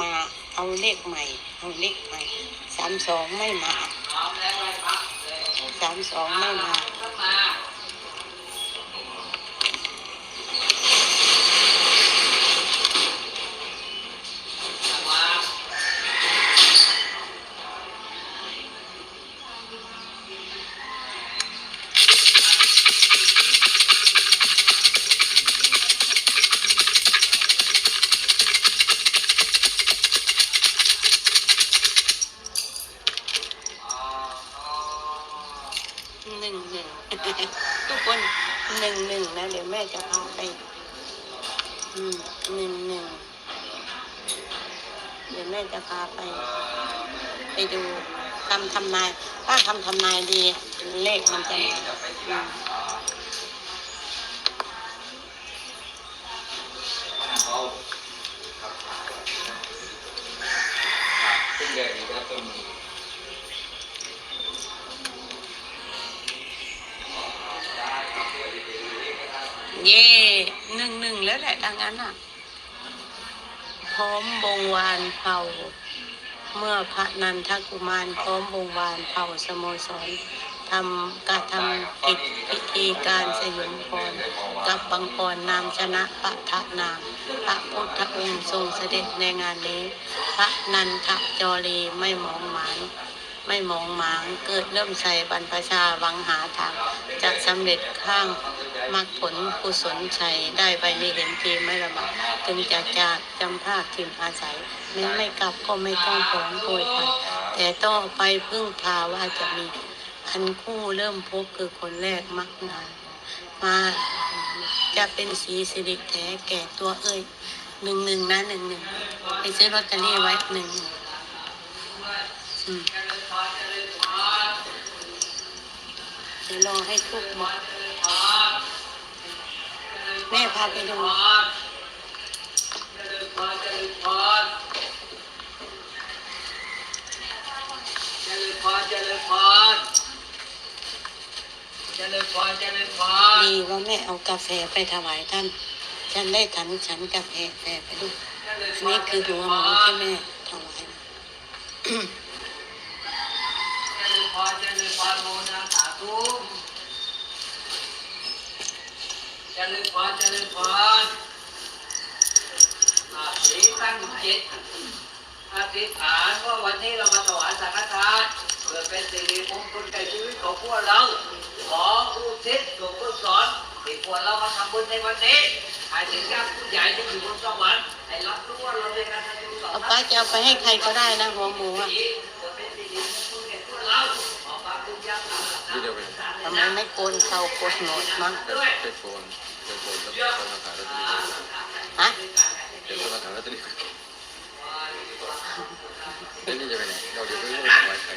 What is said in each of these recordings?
มาเอาเลขใหม่ เอาเลขใหม่สามสองไม่มาสามสองไม่มา คนหนึ่งหนึ่งนะ เดี๋ยวแม่จะพาไปหนึ่งหนึ่งเดี๋ยวแม่จะพาไป ไปดูคำทำนายถ้าคำทำนายดี เลขมันจะมาอืมขึ้นเดือนนี้ก็ต้นมื เย่หนึ่งหนึ่งแล้วแหละดังนั้นอะ พร้อมบงวานเผ่าเมื่อพระนันทกุมารพร้อมบงวานเผ่าสโมสรทำการทำกิจพิธีการสยมพรกับบังกรนามชนะปะทะนามพระพุทธองค์ทรงเสด็จในงานนี้ พระนันทจอรีไม่มองหมานไม่มองหมางเกิดเริ่มใส่บรรพชาหวังหาทางจะสำเร็จข้าง มรรคผลกุศลชัยได้ไปนี้เห็นทีไม่ระบาดจึงจะจากจำภาคทิมอาศัยแม้ไม่กลับก็ไม่ต้องผลโปรยไปแต่ต้องไปพึ่งพาว่าจะมีอันคู่เริ่มพบคือคนแรกมักนานมาจะเป็นสีสิริแท้แก่ตัวเอ้ยหนึ่งหนึ่งนะหนึ่งหนึ่งไปซื้อลอตเตอรี่ไว้หนึ่งหนึ่งอืมเดี๋ยวรอให้ทุกหมด แม่พาไปดูเจริญพรเจริญพรเจริญพรเจริญพรดีว่าแม่เอากาแฟไปถวายท่าน ฉันได้ฉันฉันกาแฟแฟไปดูอันนี้คือหัวหมูที่แม่ถวายนะเจริญพรเจริญพรโมนาสาธุ เจริญพรเจริญพรอาศีตั้งจิตอธิษฐานว่าวันนี้เรามาถวายสังฆทานเพื่อเป็นสิริมงคลแก่ชีวิตของพวกเรา ขออุทิศส่วนกุศลที่พวกเรามาทำบุญในวันนี้ให้ถึงญาติผู้ใหญ่ที่อยู่บนสวรรค์ให้รับรู้ว่าเราได้การทำบุญต่อเอาไปป้าจะเอาไปให้ใครก็ได้นะหัวหมูอะที่เดียวไปทำไมไม่โกนเขาโกนหนวดมั้ง ไปไปโกนไปโกนแล้ว คนมาขายลอตเตอรี่ฮะเดี๋ยวคนมาขายลอตเตอรี่เดี๋ยวนี่จะไปไหนเราเดี๋ยวไปรู้ว่าไว้ใคร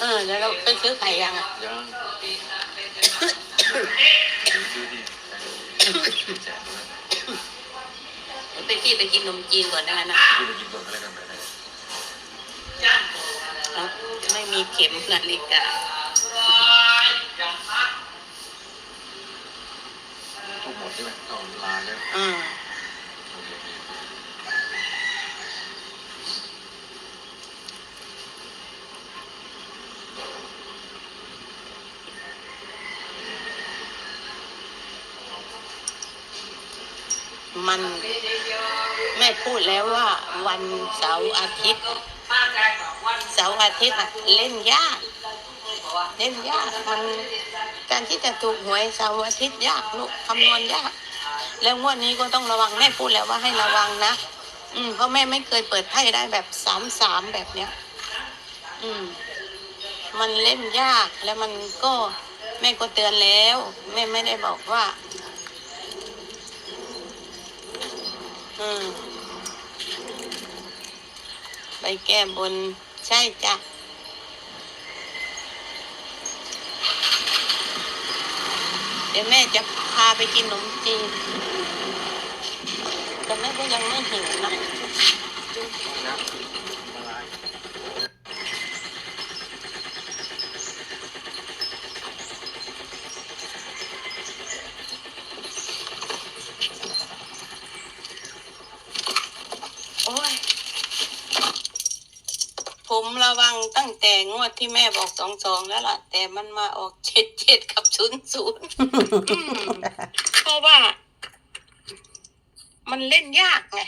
เออเดี๋ยวเราไปซื้อไข่ยังอะยังดูดิแสนนะไปที่ไปกินนมจีนก่อนนะนะดูดิกินก่อนอะไรกันไปไหนเอ้าไม่มีเข็มนาฬิกา ดใช่ไหมเอาลาแล้วอืมมันแม่พูดแล้วว่าวันเสาร์อาทิตย์เสาร์อาทิตย์เล่นยาก เล่นยากมันการที่จะถูกหวยเสาร์อาทิตย์ยากลูกคำนวณยาก แล้วงวดนี้ก็ต้องระวังแม่พูดแล้วว่าให้ระวังนะอืมเพราะแม่ไม่เคยเปิดไพ่ได้แบบสามสามแบบเนี้ย อืม มันเล่นยากแล้วมันก็แม่ก็เตือนแล้วแม่ไม่ได้บอกว่า อืมไปแก้บนใช่จ้ะ เดี๋ยวแม่จะพาไปกินขนมจีน แต่แม่ก็ยังไม่หิวนะ โอ้ย ผมระวังตั้งแต่งวดที่แม่บอกสองสองแล้วล่ะ แต่มันมาออกเจ็ดเจ็ดกับศูนย์ศูนย์เพราะว่า มันเล่นยากไง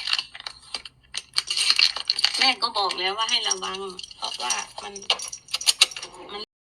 แม่ก็บอกแล้วว่าให้ระวัง เพราะว่ามัน